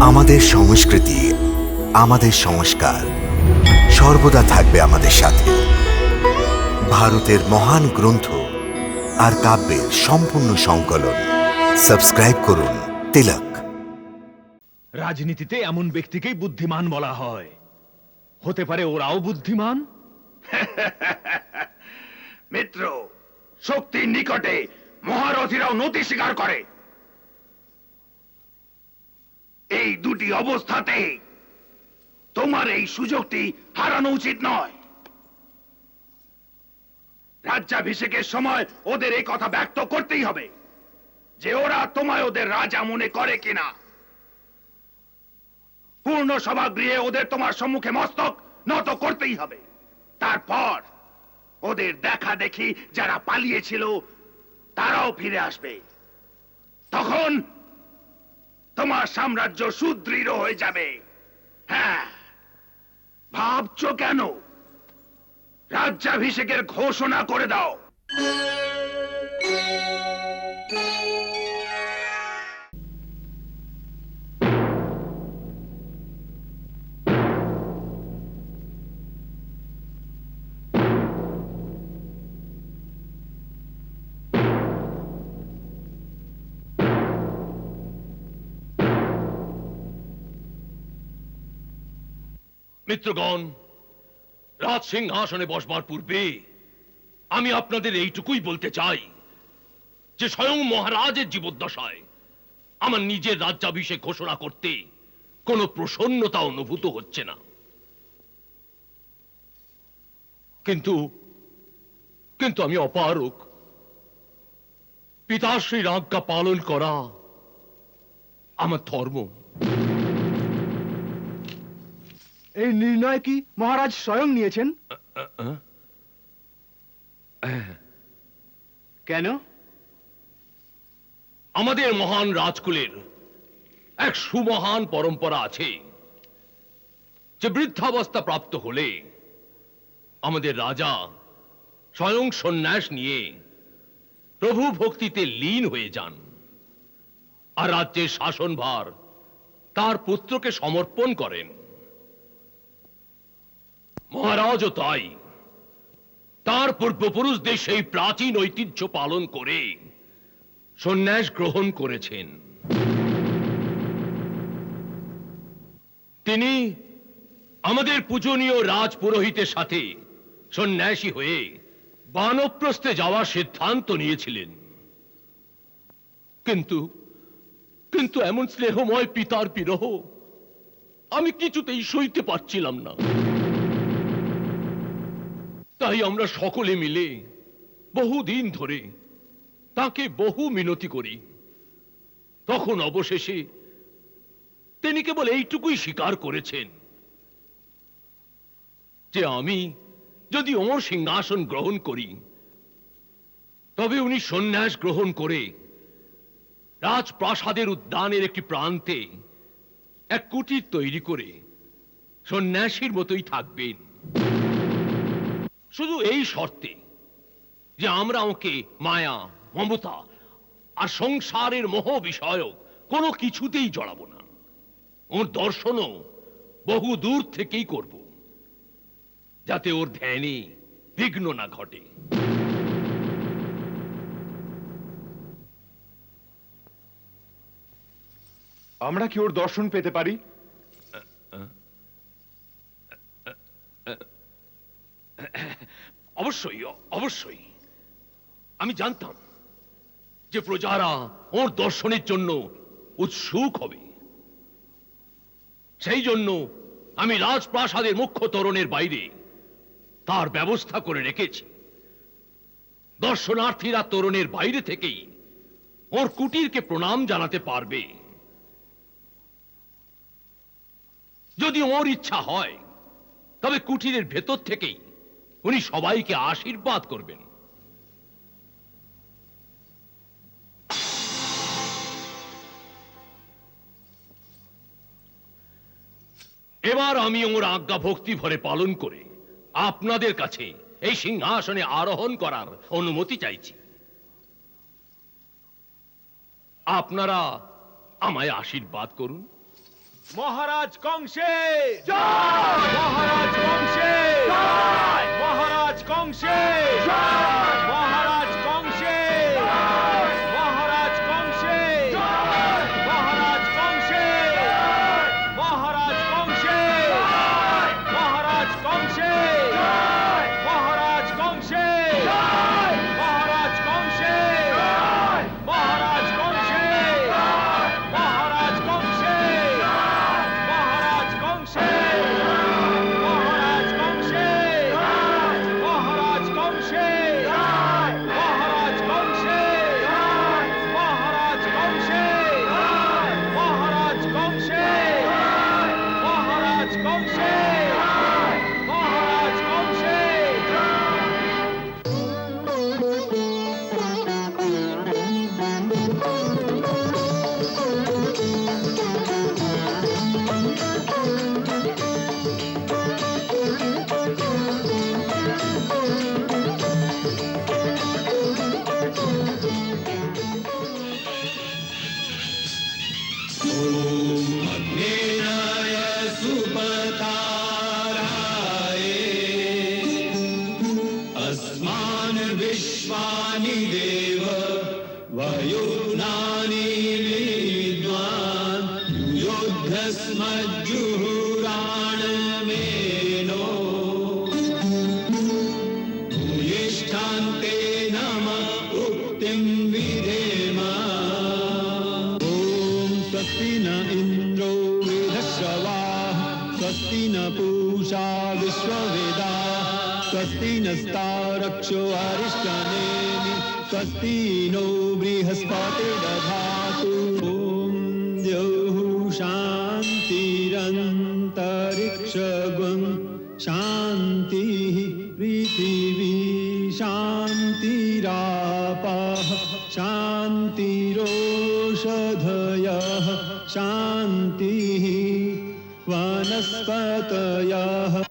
আমাদের সংস্কৃতি আমাদের সংস্কার সর্বদা থাকবে আমাদের সাথে। ভারতের মহান গ্রন্থ আর কাব্যের সম্পূর্ণ সংকলন। সাবস্ক্রাইব করুন তিলক। রাজনীতিতে এমন ব্যক্তিকেই বুদ্ধিমান বলা হয়। হতে পারে ওরাও বুদ্ধিমান? মিত্র শক্তির নিকটে মহারথীরাও নতি স্বীকার করে। এই দুটি অবস্থাতে তোমার এই সুযোগটি হারানো উচিত নয়। রাজ্যাভিষেকের সময় ওদের এই কথা ব্যক্ত করতেই হবে যে ওরা তোমায় ওদের রাজা মনে করে কিনা। পূর্ণ সভাগৃহে ওদের তোমার সম্মুখে মস্তক নত করতেই হবে। তারপর ওদের দেখা দেখি যারা পালিয়েছিল, তারাও ফিরে আসবে। তখন তোমার সাম্রাজ্য সুদৃঢ় হয়ে যাবে। হ্যাঁ ভাবছ কেন? রাজ্যাভিষেকের ঘোষণা করে দাও। মিত্রগণ, রাজ সিংহাসনে বসবার পূর্বে আমি আপনাদের এইটুকুই বলতে চাই যে স্বয়ং মহারাজের জীবদ্দশায় আমার নিজের রাজ্যাভিষেক ঘোষণা করতে কোনো প্রসন্নতা অনুভূত হচ্ছে না। কিন্তু কিন্তু আমি অপারক। পিতাশ্রীর আজ্ঞা পালন করা আমার ধর্ম। এই নির্ণয় কি মহারাজ স্বয়ং নিয়েছেন? কেন? আমাদের মহান রাজকুলের এক সুমহান পরম্পরা আছে যে বৃদ্ধাবস্থা প্রাপ্ত হলে আমাদের রাজা স্বয়ং সন্ন্যাস নিয়ে প্রভু ভক্তিতে লীন হয়ে যান। আর রাজ্যের শাসনভার তার পুত্রকে সমর্পণ করেন। মহারাজও তাই। তার পূর্বপুরুষদের সেই প্রাচীন ঐতিহ্য পালন করে সন্ন্যাস গ্রহণ করেছেন। তিনি আমাদের পূজনীয় রাজ পুরোহিতের সাথে সন্ন্যাসী হয়ে বানপ্রস্থে যাওয়ার সিদ্ধান্ত নিয়েছিলেন। কিন্তু কিন্তু এমন স্নেহময় পিতার বিরহ আমি কিছুতেই সইতে পারছিলাম না। তাই আমরা সকলে মিলে বহুদিন ধরে তাকে বহু মিনতি করি। তখন অবশেষে তিনি কেবল এইটুকুই স্বীকার করেছেন যে আমি যদি ওর সিংহাসন গ্রহণ করি, তবে উনি সন্ন্যাস গ্রহণ করে রাজপ্রাসাদের উদ্যানের একটি প্রান্তে এক কুটির তৈরি করে সন্ন্যাসীর মতোই থাকবেন। শুধু এই শর্তে যে আমরা ওকে মায়া, মমতা আর সংসারের মোহ বিষয়ক কোনো কিছুতেই জড়াবো না। ওর দর্শনও বহু দূর থেকেই করব, যাতে ওর ধ্যানে বিঘ্ন না ঘটে। আমরা কি ওর দর্শন পেতে পারি? অবশ্যই অবশ্যই। আমি জানতাম যে প্রজারা ওর দর্শনের জন্য উৎসুক হবে। সেই জন্য আমি রাজপ্রাসাদের মুখ্য তোরণের বাইরে তার ব্যবস্থা করে রেখেছি। দর্শনার্থীরা তোরণের বাইরে থেকেই ওর কুটিরকে প্রণাম জানাতে পারবে। যদি ওর ইচ্ছা হয়, তবে কুটিরের ভেতর থেকেই উনি সবাইকে আশীর্বাদ করবেন। এবার আমি ওর আজ্ঞা ভক্তি ভরে পালন করে আপনাদের কাছে এই সিংহাসনে আরোহণ করার অনুমতি চাইছি। আপনারা আমায় আশীর্বাদ করুন। মহারাজ কংসে! মহারাজ কংসে! Conchê! वयुनानि विद्वान् युद्धस्मज्जुहुराणमेनो। भूयिष्ठान्ते नम न स्वस्ति न पूषा विश्ववेदाः स्वस्ति नस्तारक्षो अरिष्टनेमि स्वस्ति नो बृहस्पतिर्दधातु ॐ द्यौः शान्तिरन्तरिक्षगुं शान्तिः पृथिवी शान्तिरापः। शान्तिरोषधयः। शान्तिः वनस्पतयः।